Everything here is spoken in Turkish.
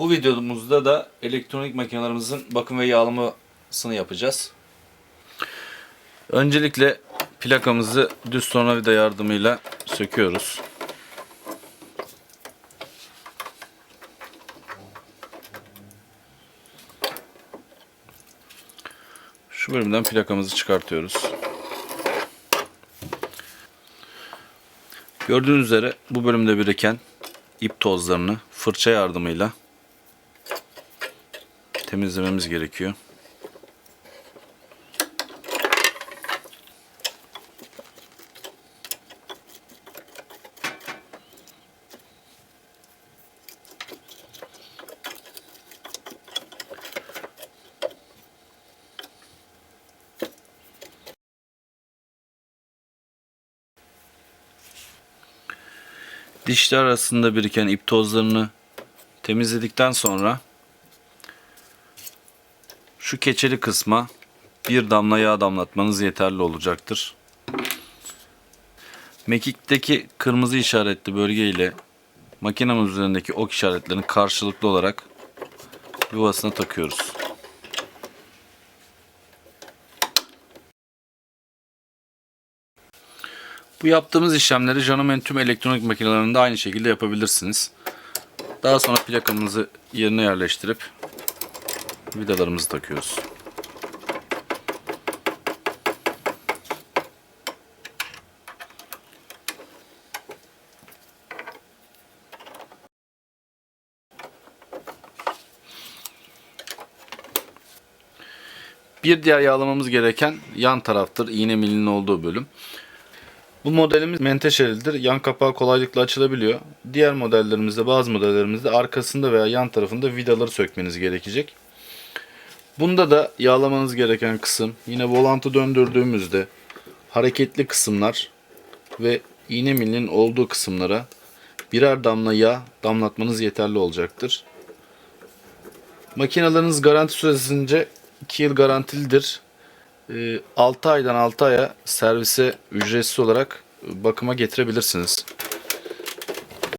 Bu videomuzda da elektronik makinelerimizin bakım ve yağlamasını yapacağız. Öncelikle plakamızı düz tornavida yardımıyla söküyoruz. Şu bölümden plakamızı çıkartıyoruz. Gördüğünüz üzere bu bölümde biriken ip tozlarını fırça yardımıyla temizlememiz gerekiyor. Dişler arasında biriken ip tozlarını temizledikten sonra şu keçeli kısma bir damla yağ damlatmanız yeterli olacaktır. Mekikteki kırmızı işaretli bölge ile makinamız üzerindeki ok işaretlerini karşılıklı olarak yuvasına takıyoruz. Bu yaptığımız işlemleri Janomen tüm elektronik makinelerinde aynı şekilde yapabilirsiniz. Daha sonra plakamızı yerine yerleştirip vidalarımızı takıyoruz. Bir diğer yağlamamız gereken yan taraftır. İğne milinin olduğu bölüm. Bu modelimiz menteşelidir. Yan kapağı kolaylıkla açılabiliyor. Diğer modellerimizde bazı modellerimizde arkasında veya yan tarafında vidaları sökmeniz gerekecek. Bunda da yağlamanız gereken kısım yine volantı döndürdüğümüzde hareketli kısımlar ve iğne milinin olduğu kısımlara birer damla yağ damlatmanız yeterli olacaktır. Makinalarınız garanti süresince 2 yıl garantilidir. 6 aydan 6 aya servise ücretsiz olarak bakıma getirebilirsiniz.